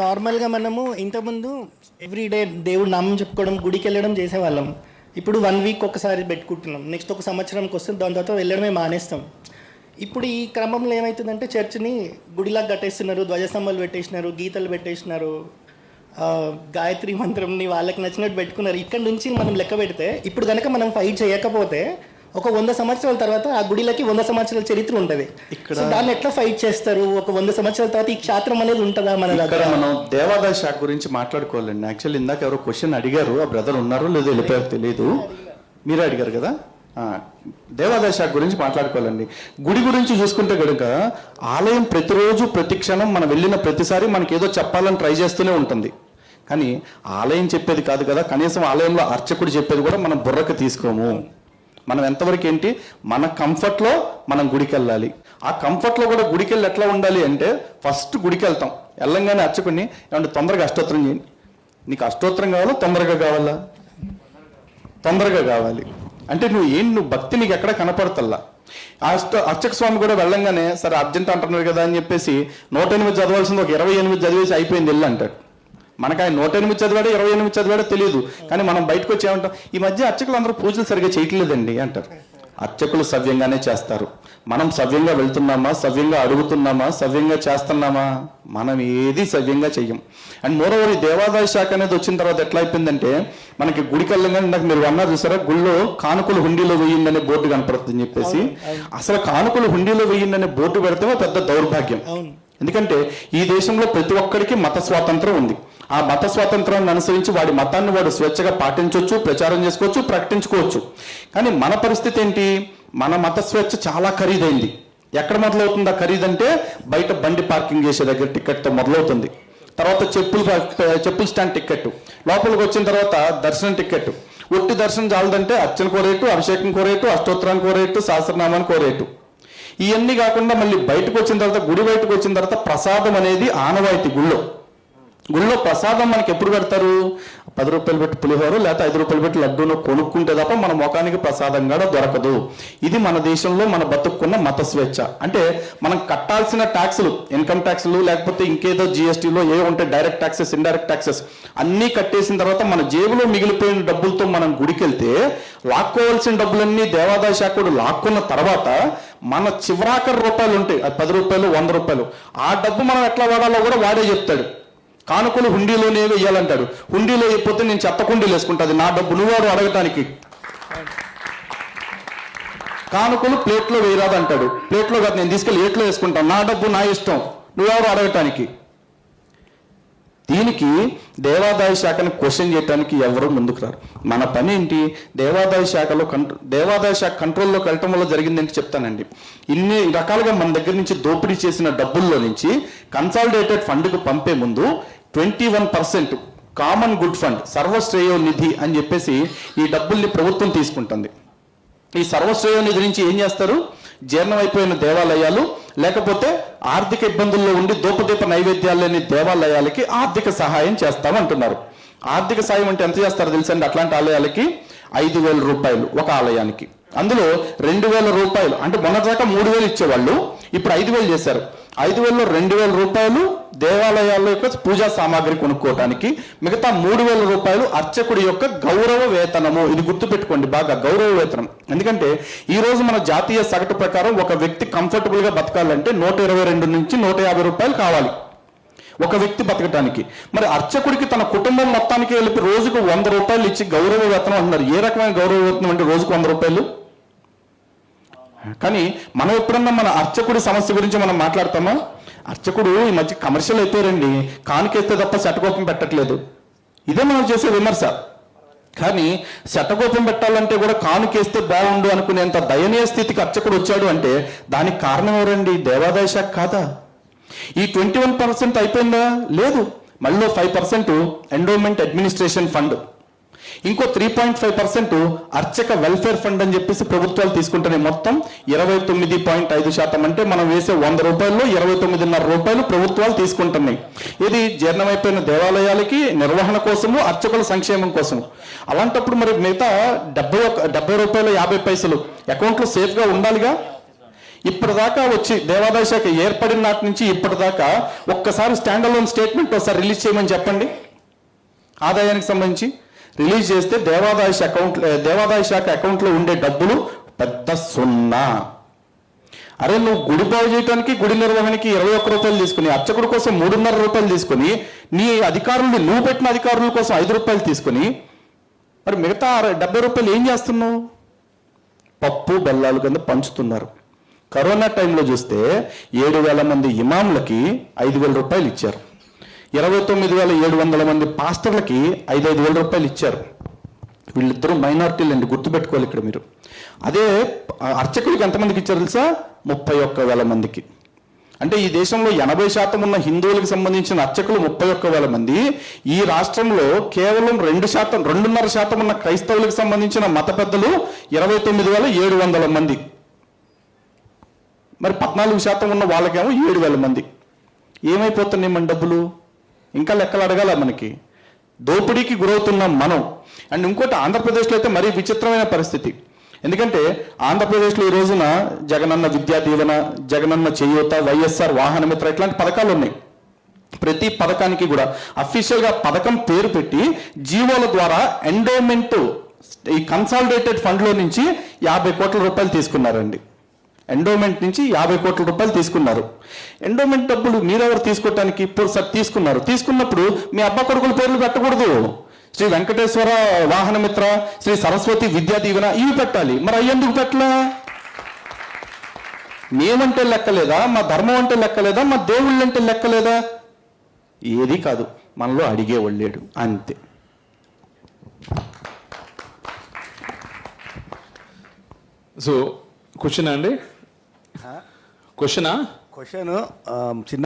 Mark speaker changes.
Speaker 1: నార్మల్గా మనము ఇంతకుముందు ఎవ్రీ డే దేవుడు నామం చెప్పుకోవడం గుడికి వెళ్ళడం చేసేవాళ్ళం. ఇప్పుడు వన్ వీక్ ఒకసారి పెట్టుకుంటున్నాం. నెక్స్ట్ ఒక సంవత్సరంకి వస్తుంది దాని తర్వాత వెళ్ళడమే మానేస్తాం. ఇప్పుడు ఈ క్రమంలో ఏమవుతుందంటే చర్చిని గుడిలా కట్టేస్తున్నారు ధ్వజస్తంభాలు పెట్టేసినారు గీతలు పెట్టేసినారు గాయత్రి మంత్రంని వాళ్ళకి నచ్చినట్టు పెట్టుకున్నారు. ఇక్కడ నుంచి మనం లెక్క పెడితే ఇప్పుడు కనుక మనం ఫైట్ చేయకపోతే ఒక వంద సంవత్సరాల తర్వాత ఆ గుడిలకి వంద సంవత్సరాల చరిత్ర ఉంటుంది.
Speaker 2: ఇక్కడ-
Speaker 1: దాన్ని ఎట్లా ఫైట్ చేస్తారు? ఒక వంద సంవత్సరాల తర్వాత ఈ క్షేత్రం అనేది ఉంటుందా మన దగ్గర?
Speaker 2: మనం దేవాదాయ శాఖ గురించి మాట్లాడుకోవాలండి. యాక్చువల్లీ ఇందాక ఎవరో క్వశ్చన్ అడిగారు. ఆ బ్రదర్ ఉన్నారో లేదో వెళ్ళిపోయారో తెలియదు మీరే అడిగారు కదా? దేవాదాయ శాఖ గురించి మాట్లాడుకోవాలండి. గుడి గురించి చూసుకుంటే కనుక ఆలయం ప్రతిరోజు ప్రతి క్షణం మనం వెళ్ళిన ప్రతిసారి మనకి ఏదో చెప్పాలని ట్రై చేస్తూనే ఉంటుంది. కానీ ఆలయం చెప్పేది కాదు కదా? కనీసం ఆలయంలో అర్చకుడు చెప్పేది కూడా మనం బుర్రకు తీసుకోము. మనం ఎంతవరకు ఏంటి? మన కంఫర్ట్లో మనం గుడికి వెళ్ళాలి ఆ కంఫర్ట్లో కూడా గుడికి వెళ్ళి ఎట్లా ఉండాలి అంటే ఫస్ట్ గుడికి వెళ్తాం వెళ్ళంగానే అర్చకుని ఏమంటే తొందరగా అష్టోత్తరం చేయండి. నీకు అష్టోత్తరం కావాలా? తొందరగా కావాలా? తొందరగా కావాలి. అంటే నువ్వు ఏం నువ్వు భక్తి నీకు ఎక్కడ కనపడతల్లా? అష్ట అర్చక స్వామి కూడా వెళ్ళంగానే సరే అర్జెంట్ అంటున్నారు కదా అని చెప్పేసి నూట ఎనిమిది చదవాల్సింది ఒక ఇరవై ఎనిమిది చదివేసి అయిపోయింది వెళ్ళి అంటాడు. మనకు ఆయన నూట ఎనిమిది చదివాడో ఇరవై ఎనిమిది చదివాడో తెలియదు కానీ మనం బయటకు వచ్చి ఏమంటాం ఈ మధ్య అర్చకులు అందరూ పూజలు సరిగా చేయట్లేదండి అంటారు. అర్చకులు సవ్యంగానే చేస్తారు. మనం సవ్యంగా వెళ్తున్నామా? సవ్యంగా అడుగుతున్నామా? సవ్యంగా చేస్తున్నామా? మనం ఏది సవ్యంగా చెయ్యం. అండ్ మోరోవర్ ఈ దేవాదాయ శాఖ అనేది వచ్చిన తర్వాత ఎట్లా అయిపోయిందంటే మనకి గుడికి వెళ్ళగానే నాకు మీరు అన్నారు చూసారా? గుళ్ళో కానుకలు హుండీలో వేయండి అనే బోర్డు కనపడుతుందని చెప్పేసి. అసలు కానుకలు హుండీలో వేయండి అనే బోర్డు పెడితే పెద్ద దౌర్భాగ్యం. ఎందుకంటే ఈ దేశంలో ప్రతి ఒక్కరికి మత స్వాతంత్రం ఉంది. ఆ మత స్వాతంత్రాన్ని అనుసరించి వాడి మతాన్ని వాడు స్వేచ్ఛగా పాటించవచ్చు ప్రచారం చేసుకోవచ్చు ప్రకటించుకోవచ్చు. కానీ మన పరిస్థితి ఏంటి? మన మత స్వేచ్ఛ చాలా ఖరీదైంది. ఎక్కడ మొదలవుతుంది ఆ ఖరీదంటే బయట బండి పార్కింగ్ చేసే దగ్గర టికెట్తో మొదలవుతుంది. తర్వాత చెప్పులు చెప్పులు స్టాండ్ టికెట్ లోపలికి వచ్చిన తర్వాత దర్శనం టికెట్ ఒట్టి దర్శనం చాలదంటే అర్చన కోరేటు అభిషేకం కోరేటు అష్టోత్తరానికి కోరేటు సహస్రనామానికి కోరేటు ఇవన్నీ కాకుండా మళ్ళీ బయటకు వచ్చిన తర్వాత గుడి బయటకు వచ్చిన తర్వాత ప్రసాదం అనేది ఆనవాయితీ గుళ్ళో. గుళ్ళో ప్రసాదం మనకి ఎప్పుడు పెడతారు? పది రూపాయలు పెట్టి పులిహోర లేకపోతే ఐదు రూపాయలు పెట్టి లడ్డూను కొనుక్కుంటే తప్ప మన ముఖానికి ప్రసాదం కూడా దొరకదు. ఇది మన దేశంలో మన బతుక్కున్న మత స్వేచ్ఛ. అంటే మనం కట్టాల్సిన ట్యాక్సులు ఇన్కమ్ ట్యాక్స్లు లేకపోతే ఇంకేదో జిఎస్టీలో ఏ ఉంటే డైరెక్ట్ ట్యాక్సెస్ ఇండైరెక్ట్ ట్యాక్సెస్ అన్నీ కట్టేసిన తర్వాత మన జేబులో మిగిలిపోయిన డబ్బులతో మనం గుడికెళ్తే లాక్కోవాల్సిన డబ్బులన్నీ దేవాదాయ శాఖడు లాక్కున్న తర్వాత మన చివరాకర రూపాయలు ఉంటాయి. అది పది రూపాయలు వంద రూపాయలు. ఆ డబ్బు మనం ఎట్లా వాడాలో కూడా వాడే చెప్తాడు. కానుకలు హుండీలోనే వేయాలంటాడు. హుండీలో అయిపోతే నేను చెత్త కుండీలు వేసుకుంటుంది నా డబ్బు నువ్వాడు అడగటానికి? కానుకలు ప్లేట్లో వేయరాదంటాడు. ప్లేట్లో కాదు నేను తీసుకెళ్ళి ఏట్లో వేసుకుంటాను నా డబ్బు నా ఇష్టం. నువ్వెవరు అడగటానికి? దీనికి దేవాదాయ శాఖను క్వశ్చన్ చేయడానికి ఎవరు ముందుకు రారు. మన పని ఏంటి? దేవాదాయ శాఖలో కంట్రో దేవాదాయ శాఖ కంట్రోల్లోకి వెళ్ళటం వల్ల జరిగిందంటే చెప్తానండి. ఇన్ని రకాలుగా మన దగ్గర నుంచి దోపిడీ చేసిన డబ్బుల్లో నుంచి కన్సాలిడేటెడ్ ఫండ్కు పంపే ముందు twenty one percent common good fund సర్వశ్రేయో నిధి అని చెప్పేసి ఈ డబ్బుల్ని ప్రభుత్వం తీసుకుంటుంది. ఈ సర్వశ్రేయం నిధి నుంచి ఏం చేస్తారు? జీర్ణమైపోయిన దేవాలయాలు లేకపోతే ఆర్థిక ఇబ్బందుల్లో ఉండి దూపదీప నైవేద్యాలు లేని దేవాలయాలకి ఆర్థిక సహాయం చేస్తామంటున్నారు. ఆర్థిక సాయం అంటే ఎంత చేస్తారు తెలుసండి? అట్లాంటి ఆలయాలకి ఐదు వేల రూపాయలు ఒక ఆలయానికి. అందులో రెండు వేల రూపాయలు అంటే మొన్నటిదాకా మూడు వేలు ఇచ్చేవాళ్ళు ఇప్పుడు ఐదు వేలు చేశారు. ఐదు వేలలో రెండు వేల రూపాయలు దేవాలయాల యొక్క పూజా సామాగ్రి కొనుక్కోవటానికి మిగతా మూడు వేల రూపాయలు అర్చకుడి యొక్క గౌరవ వేతనము. ఇది గుర్తుపెట్టుకోండి బాగా గౌరవ వేతనం. ఎందుకంటే ఈ రోజు మన జాతీయ సగటు ప్రకారం ఒక వ్యక్తి కంఫర్టబుల్గా బతకాలంటే నూట ఇరవై రెండు నుంచి నూట యాభై రూపాయలు కావాలి. ఒక వ్యక్తి బతకటానికి. మరి అర్చకుడికి తన కుటుంబం మొత్తానికి వెళ్ళి రోజుకు వంద రూపాయలు ఇచ్చి గౌరవ వేతనం అంటున్నారు. ఏ రకమైన గౌరవ వేతనం అంటే రోజుకు వంద రూపాయలు? కానీ మనం ఎప్పుడన్నా మన అర్చకుడి సమస్య గురించి మనం మాట్లాడతామా? అర్చకుడు ఈ మధ్య కమర్షియల్ అయిపోయారండి. కానుకేస్తే తప్ప శటకోపం పెట్టట్లేదు. ఇదే మనం చేసే విమర్శ. కానీ శటకోపం పెట్టాలంటే కూడా కానుకేస్తే బాగుండు అనుకునేంత దయనీయ స్థితికి అర్చకుడు వచ్చాడు అంటే దానికి కారణం ఎవరండి? దేవాదాయ శాఖ కాదా? ఈ ట్వంటీ వన్ పర్సెంట్ అయిపోయిందా? లేదు. మళ్ళీ five percent endowment administration fund. ఇంకో త్రీ పాయింట్ ఫైవ్ పర్సెంట్ అర్చక వెల్ఫేర్ ఫండ్ అని చెప్పేసి ప్రభుత్వాలు తీసుకుంటున్నాయి మొత్తం ఇరవై తొమ్మిది పాయింట్ ఐదు శాతం. అంటే మనం వేసే వంద రూపాయల్లో ఇరవై తొమ్మిదిన్నర రూపాయలు ప్రభుత్వాలు తీసుకుంటున్నాయి. ఇది జీర్ణమైపోయిన దేవాలయాలకి నిర్వహణ కోసము అర్చకుల సంక్షేమం కోసం అలాంటప్పుడు మరి మిగతా డెబ్బై ఒక డెబ్బై రూపాయలు యాభై పైసలు అకౌంట్లో సేఫ్గా ఉండాలిగా? ఇప్పటిదాకా వచ్చి దేవాదాయ శాఖ ఏర్పడిన నాటి నుంచి ఇప్పటిదాకా ఒక్కసారి స్టాండ్ అలోన్ స్టేట్మెంట్ ఒకసారి రిలీజ్ చేయమని చెప్పండి. ఆదాయానికి సంబంధించి. రిలీజ్ చేస్తే దేవాదాయ అకౌంట్ దేవాదాయ శాఖ అకౌంట్లో ఉండే డబ్బులు పెద్ద సున్నా. అరే నువ్వు గుడి బాగు చేయడానికి గుడి నిర్వహణకి ఇరవై ఒక్క రూపాయలు తీసుకుని అర్చకుడి కోసం మూడున్నర రూపాయలు తీసుకుని నీ అధికారులు నువ్వు పెట్టిన అధికారుల కోసం ఐదు రూపాయలు తీసుకుని మరి మిగతా డెబ్బై రూపాయలు ఏం చేస్తున్నావు? పప్పు బెల్లాలు కింద పంచుతున్నారు. కరోనా టైంలో చూస్తే ఏడు వేల మంది ఇమాములకి ఐదు వేల రూపాయలు ఇచ్చారు. ఇరవై తొమ్మిది వేల ఏడు వందల మంది పాస్టర్లకి ఐదు ఐదు వేల రూపాయలు ఇచ్చారు. వీళ్ళిద్దరూ మైనార్టీలు అండి గుర్తుపెట్టుకోవాలి ఇక్కడ మీరు. అదే అర్చకులకి ఎంతమందికి ఇచ్చారు తెలుసా? ముప్పై ఒక్క వేల మందికి. అంటే ఈ దేశంలో ఎనభై శాతం ఉన్న హిందువులకు సంబంధించిన అర్చకులు ముప్పై ఒక్క వేల మంది. ఈ రాష్ట్రంలో కేవలం రెండు శాతం రెండున్నర శాతం ఉన్న క్రైస్తవులకు సంబంధించిన మత పెద్దలు ఇరవై తొమ్మిది వేల ఏడు వందల మంది. మరి పద్నాలుగు శాతం ఉన్న వాళ్ళకేమో ఏడు వేల మంది. ఏమైపోతున్నాయి మన డబ్బులు? ఇంకా లెక్కలు అడగాల మనకి. దోపిడీకి గురవుతున్నాం మనం. అండ్ ఇంకోటి ఆంధ్రప్రదేశ్లో అయితే మరీ విచిత్రమైన పరిస్థితి. ఎందుకంటే ఆంధ్రప్రదేశ్లో ఈ రోజున జగనన్న విద్యా దీవెన జగనన్న చేయూత వైఎస్ఆర్ వాహన మిత్ర ఇట్లాంటి పథకాలు ఉన్నాయి. ప్రతి పథకానికి కూడా అఫీషియల్గా పథకం పేరు పెట్టి జీవోల ద్వారా ఎండోమెంట్ ఈ కన్సాలిడేటెడ్ ఫండ్లో నుంచి యాభై కోట్ల రూపాయలు తీసుకున్నారండి. ఎండోమెంట్ నుంచి యాభై కోట్ల రూపాయలు తీసుకున్నారు. ఎండోమెంట్ డబ్బులు మీరెవరు తీసుకోవటానికి ఇప్పుడు సార్ తీసుకున్నారు? తీసుకున్నప్పుడు మీ అబ్బా కొడుకుల పేర్లు పెట్టకూడదు. శ్రీ వెంకటేశ్వర వాహనమిత్ర శ్రీ సరస్వతి విద్యా దీవెన ఇవి పెట్టాలి. మరి అయ్యేందుకు పెట్టలా? మేమంటే లెక్కలేదా? మా ధర్మం అంటే లెక్కలేదా? మా దేవుళ్ళు అంటే లెక్కలేదా? ఏది కాదు. మనలో అడిగే లేడు అంతే.
Speaker 3: సో క్వశ్చన్ అండి. క్వశ్చనా
Speaker 4: క్వశ్చన్ um, చిన్న